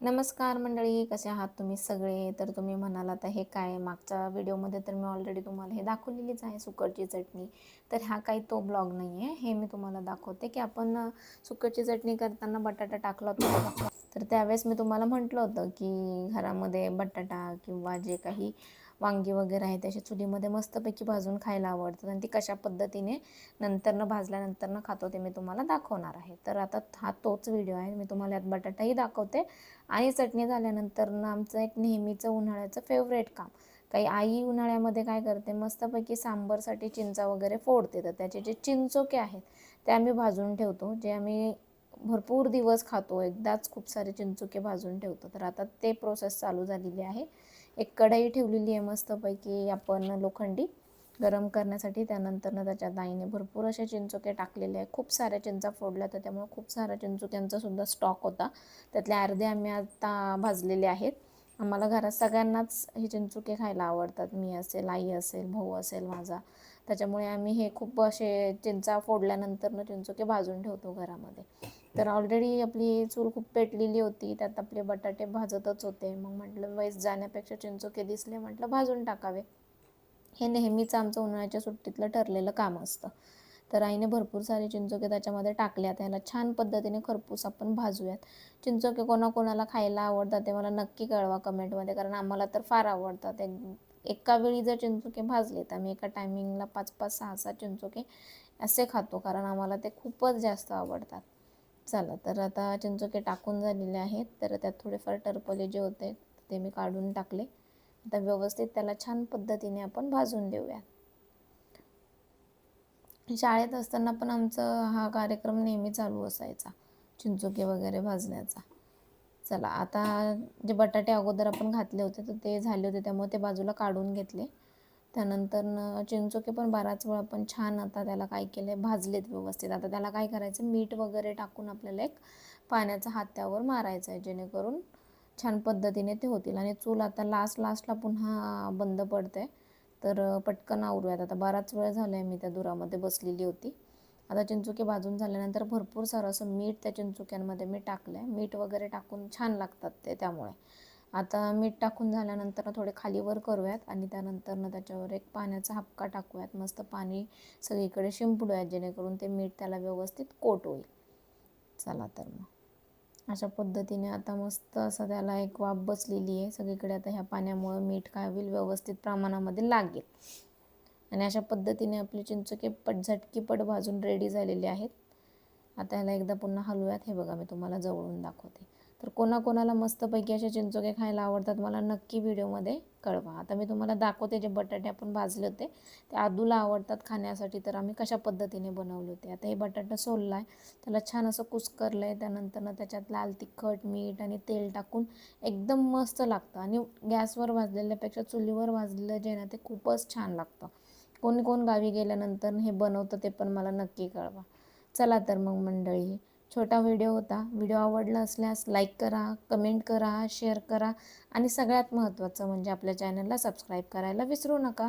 नमस्कार मंडळी कसे आहात तुम्ही सगळे? तर तुम्ही म्हणालात हे काय मागच्या व्हिडिओमध्ये तर मी ऑलरेडी तुम्हाला हे दाखवलेलीच आहे सुकटची चटणी. तर हा काही तो ब्लॉग नाही आहे हे मी तुम्हाला दाखवते की आपण सुकरची सुकटची चटणी करताना बटाटा टाकला होता तर त्यावेळेस मी तुम्हाला म्हटलं होतं की घरामध्ये बटाटा किंवा जे काही वांगी वगैरे आहे त्याच्या चुलीमध्ये मस्तपैकी भाजून खायला आवडतात आणि ती कशा पद्धतीने नंतरनं भाजल्यानंतरनं खातो ते मी तुम्हाला दाखवणार आहे. तर आता हा तोच व्हिडिओ आहे. मी तुम्हाला यात बटाटाही दाखवते. आणि चटणी झाल्यानंतर आमचं एक नेहमीचं उन्हाळ्याचं फेवरेट काम. काही आई उन्हाळ्यामध्ये काय करते मस्तपैकी सांबरसाठी चिंचा वगैरे फोडते. तर त्याचे जे चिंचोके आहेत ते आम्ही भाजून ठेवतो. जे आम्ही भरपूर दिवस खातो एकदाच खूप सारे चिंचुके भाजून ठेवतो. तर आता ते प्रोसेस चालू झालेली आहे. एक कढई ठेवलेली आहे मस्तपैकी आपण लोखंडी गरम करण्यासाठी. त्यानंतरनं त्याच्यात आईने भरपूर असे चिंचोके टाकलेले आहे खूप साऱ्या चिंचा फोडल्या तर त्यामुळे खूप साऱ्या चिंचोक्यांचा सुद्धा स्टॉक होता. त्यातले अर्धे आम्ही आता भाजलेले आहेत. आम्हाला घरात सगळ्यांनाच हे चिंचुके खायला आवडतात. मी असेल आई असेल भाऊ असेल माझा. त्याच्यामुळे आम्ही हे खूप असे चिंचा फोडल्यानंतरनं चिंचोके भाजून ठेवतो घरामध्ये. तर ऑलरेडी आपली चूल खूप पेटलेली होती त्यात आपले बटाटे भाजतच होते. मग म्हटलं वैस जाण्यापेक्षा चिंचोके दिसले म्हटलं भाजून टाकावे. हे नेहमीच आमचं उन्हाळ्याच्या सुट्टीतलं ठरलेलं काम असतं. तर आईने भरपूर सारे चिंचोके त्याच्यामध्ये टाकल्यात. ह्याला छान पद्धतीने खरपूस आपण भाजूयात. चिंचोके कोणाकोणाला खायला आवडतात ते मला नक्की कळवा कमेंटमध्ये कारण आम्हाला तर फार आवडतात. एका वेळी जर चिंचोके भाजले तर आम्ही एका टायमिंगला पाच पाच सहा सहा चिंचोके असे खातो. कारण आम्हाला ते खूपच जास्त आवडतात. चला तर आता चिंचोके टाकून झालेले आहेत. तर त्यात थोडेफार टरपले जे होते ते मी काढून टाकले. आता व्यवस्थित त्याला छान पद्धतीने आपण भाजून देऊया शाळेत असताना पण आमचं हा कार्यक्रम नेहमी चालू असायचा. चिंचोके वगैरे भाजण्याचा. चला आता जे बटाटे अगोदर आपण घातले होते तर ते झाले होते त्यामुळे ते बाजूला काढून घेतले. त्यानंतर चिंचोके पण बराच वेळ आपण छान आता त्याला काय केलं भाजलेत व्यवस्थित. आता त्याला काय करायचं मीठ वगैरे टाकून आपल्याला एक पाण्याचा हात त्यावर मारायचा आहे जेणेकरून छान पद्धतीने ते होतील. आणि चूल आता लास्ट लास्टला पुन्हा बंद पडते तर पटकन आवरूयात. आता बराच वेळ झाला आहे मी त्या दुरामध्ये बसलेली होती. आता चिंचुके भाजून झाल्यानंतर भरपूर सारं असं मीठ त्या चिंचुक्यांमध्ये मी टाकलं आहे मीठ वगैरे टाकून छान लागतात ते त्यामुळे. आता मीठ टाकून झाल्यानंतर थोडे खालीवर करूयात आणि त्यानंतरनं त्याच्यावर एक पाण्याचा हपका टाकूयात. मस्त पाणी सगळीकडे शिंपडूयात जेणेकरून ते मीठ त्याला व्यवस्थित कोट होईल. चला तर मग. अशा पद्धतीने आता मस्त असं त्याला एक वाफ बसलेली आहे. सगळीकडे आता ह्या पाण्यामुळं मीठ काय होईल व्यवस्थित प्रमाणामध्ये लागेल. आणि अशा पद्धतीने आपले चिंचके पट झटकीपट भाजून रेडी झालेले आहेत. आता ह्याला एकदा पुन्हा हलवूयात. हे बघा मी तुम्हाला जवळून दाखवते. तर कोणाकोणाला मस्तपैकी असे चिंचोके खायला आवडतात मला नक्की व्हिडिओमध्ये कळवा. आता मी तुम्हाला दाखवते जे बटाटे आपण भाजले होते ते आदूला आवडतात खाण्यासाठी तर आम्ही कशा पद्धतीने बनवले होते. आता हे बटाटा सोलला आहे त्याला छान असं कुस्करलं आहे त्यानंतरनं त्याच्यात लाल तिखट मीठ आणि तेल टाकून एकदम मस्त लागतं. आणि गॅसवर भाजलेल्यापेक्षा चुलीवर भाजलेलं जे ना ते खूपच छान लागतं. कोण कोण गावी गेल्यानंतर हे बनवतं ते पण मला नक्की कळवा. चला तर मग मंडळी छोटा व्हिडिओ होता. व्हिडिओ आवडला असल्यास लाईक करा कमेंट करा शेअर करा आणि सगळ्यात महत्त्वाचं म्हणजे आपल्या चॅनलला सबस्क्राईब करायला विसरू नका.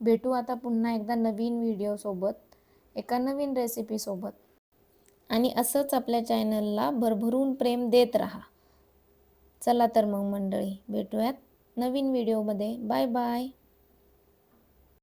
भेटू आता पुन्हा एकदा नवीन व्हिडिओसोबत एका नवीन रेसिपीसोबत आणि असंच आपल्या चॅनलला भरभरून प्रेम देत राहा. चला तर मग मंडळी भेटूयात नवीन व्हिडिओमध्ये. Bye bye